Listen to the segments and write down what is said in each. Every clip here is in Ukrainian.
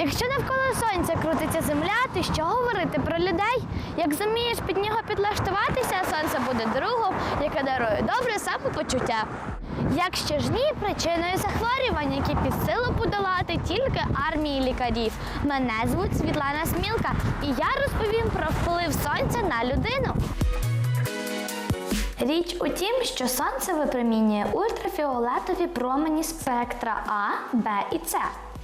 Якщо навколо сонця крутиться земля, то що говорити про людей? Як зумієш під нього підлаштуватися, сонце буде другом, яке дарує добре самопочуття. Якщо ж ні, причиною захворювань, які під силу подолати тільки армії лікарів. Мене звуть Світлана Смілка, і я розповім про вплив сонця на людину. Річ у тім, що сонце випромінює ультрафіолетові промені спектра А, Б і С.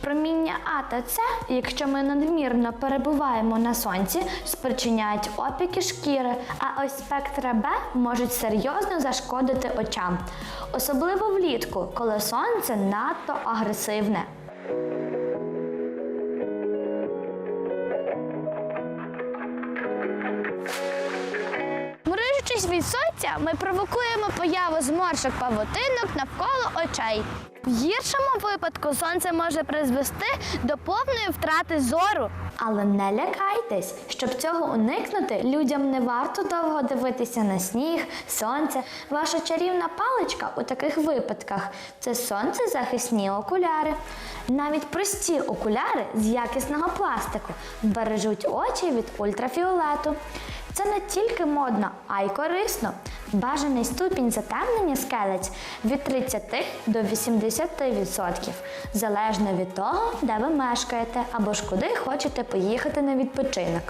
Проміння А та С, якщо ми надмірно перебуваємо на сонці, спричиняють опіки шкіри, а ось спектра Б можуть серйозно зашкодити очам, особливо влітку, коли сонце надто агресивне. Мрижучись від сонця, ми провокуємо появу зморшок павутинок навколо очей. В гіршому випадку сонце може призвести до повної втрати зору. Але не лякайтесь, щоб цього уникнути, людям не варто довго дивитися на сніг, сонце. Ваша чарівна паличка у таких випадках це сонцезахисні окуляри. Навіть прості окуляри з якісного пластику бережуть очі від ультрафіолету. Це не тільки модно, а й корисно. Бажаний ступінь затемнення скелець від 30 до 80%, залежно від того, де ви мешкаєте або ж куди хочете поїхати на відпочинок.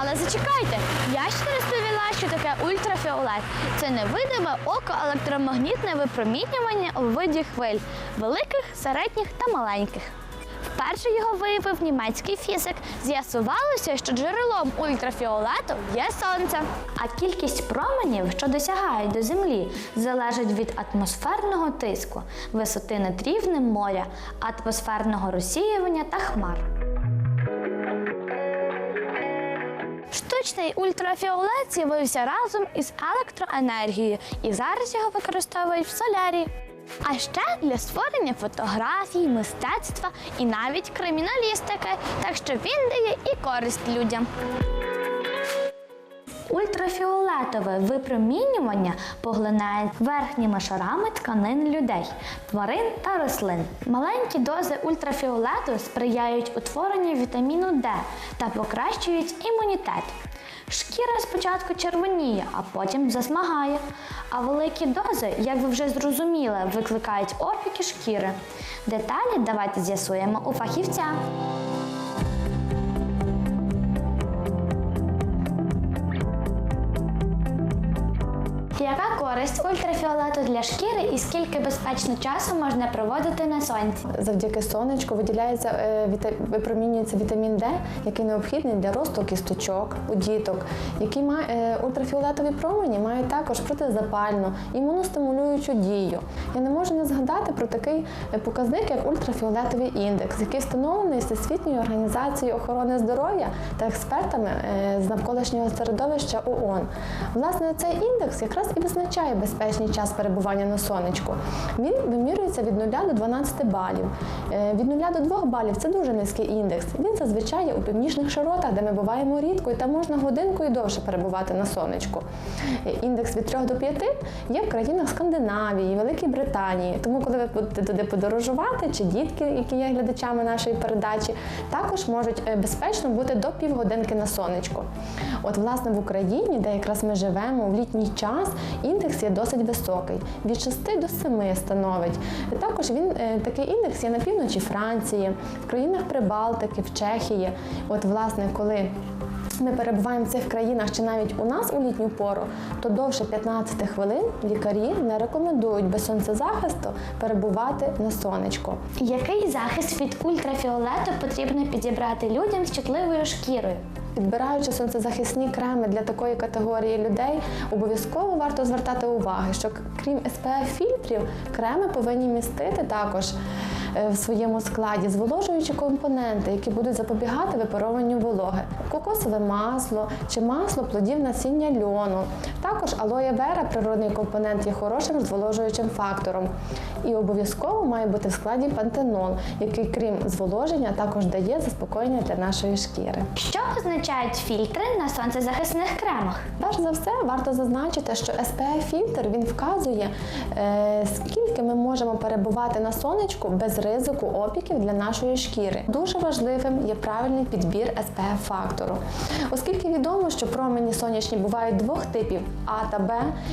Але зачекайте, я ще розповіла, що таке ультрафіолет. Це невидиме око електромагнітне випромінювання у виді хвиль великих, середніх та маленьких. Вперше його виявив німецький фізик. З'ясувалося, що джерелом ультрафіолету є сонце. А кількість променів, що досягають до землі, залежить від атмосферного тиску, висоти над рівнем моря, атмосферного розсіювання та хмар. Штучний ультрафіолет з'явився разом із електроенергією і зараз його використовують в солярії. А ще для створення фотографій, мистецтва і навіть криміналістики, так що він дає і користь людям. Ультрафіолетове випромінювання поглинає верхніми шарами тканин людей, тварин та рослин. Маленькі дози ультрафіолету сприяють утворенню вітаміну Д та покращують імунітет. Шкіра спочатку червоніє, а потім засмагає. А великі дози, як ви вже зрозуміли, викликають опіки шкіри. Деталі давайте з'ясуємо у фахівця. Яка користь ультрафіолету для шкіри і скільки безпечно часу можна проводити на сонці? Завдяки сонечку виділяється е, випромінюється вітамін Д, який необхідний для росту кісточок у діток, які має е, ультрафіолетові промені мають також протизапальну, імуностимулюючу дію. Я не можу не згадати про такий е, показник, як ультрафіолетовий індекс, який встановлений Всесвітньою організацією охорони здоров'я та експертами з навколишнього середовища ООН. Власне, цей індекс якраз і визначає безпечний час перебування на сонечку. Він вимірюється від 0 до 12 балів. Е, Від 0 до 2 балів це дуже низький індекс. Він зазвичай у північних широтах, де ми буваємо рідко, і там можна годинку і довше перебувати на сонечку. Е, Індекс від 3 до 5 є в країнах Скандинавії, Великій Британії. Тому, коли ви будете туди подорожувати, чи дітки, які є глядачами нашої передачі, також можуть е, безпечно бути до півгодинки на сонечку. От, власне, в Україні, де якраз ми живемо в літній час, індекс є досить високий, від 6 до 7 становить. Також він е, такий індекс є на півночі Франції, в країнах Прибалтики, в Чехії. От, власне, коли ми перебуваємо в цих країнах чи навіть у нас у літню пору, то довше 15 хвилин лікарі не рекомендують без сонцезахисту перебувати на сонечку. Який захист від ультрафіолету потрібно підібрати людям з чутливою шкірою? Підбираючи сонцезахисні креми для такої категорії людей, обов'язково варто звертати увагу, що крім SPF-фільтрів, креми повинні містити також в своєму складі зволожуючі компоненти, які будуть запобігати випарованню вологи, кокосове масло чи масло плодів насіння льону. Також алоє вера, природний компонент, є хорошим зволожуючим фактором. І обов'язково має бути в складі пантенол, який, крім зволоження, також дає заспокоєння для нашої шкіри. Що означають фільтри на сонцезахисних кремах? Перш за все, варто зазначити, що SPF-фільтр він вказує, е, скільки наскільки ми можемо перебувати на сонечку без ризику опіків для нашої шкіри. Дуже важливим є правильний підбір SPF фактору, оскільки відомо, що промені сонячні бувають двох типів А та Б,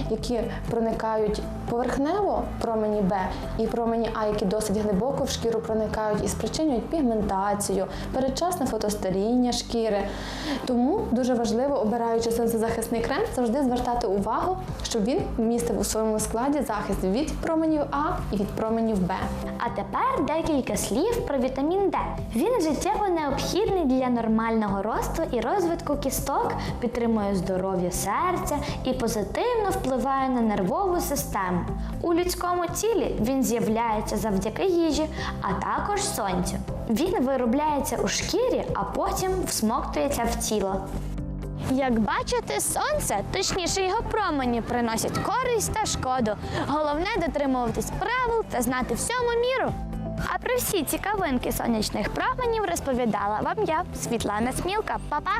які проникають поверхнево, промені Б, і промені А, які досить глибоко в шкіру проникають і спричинюють пігментацію, передчасне фотостаріння шкіри. Тому дуже важливо, обираючи сонцезахисний крем, завжди звертати увагу, щоб він містив у своєму складі захист від променів А і від променів Б. А тепер декілька слів про вітамін Д. Він життєво необхідний для нормального росту і розвитку кісток, підтримує здоров'я серця і позитивно впливає на нервову систему. У людському тілі він з'являється завдяки їжі, а також сонцю. Він виробляється у шкірі, а потім всмоктується в тіло. Як бачите, сонце, точніше його промені, приносять користь та шкоду. Головне дотримуватись правил та знати всьому міру. А про всі цікавинки сонячних променів розповідала вам я, Світлана Смілка. Па-па!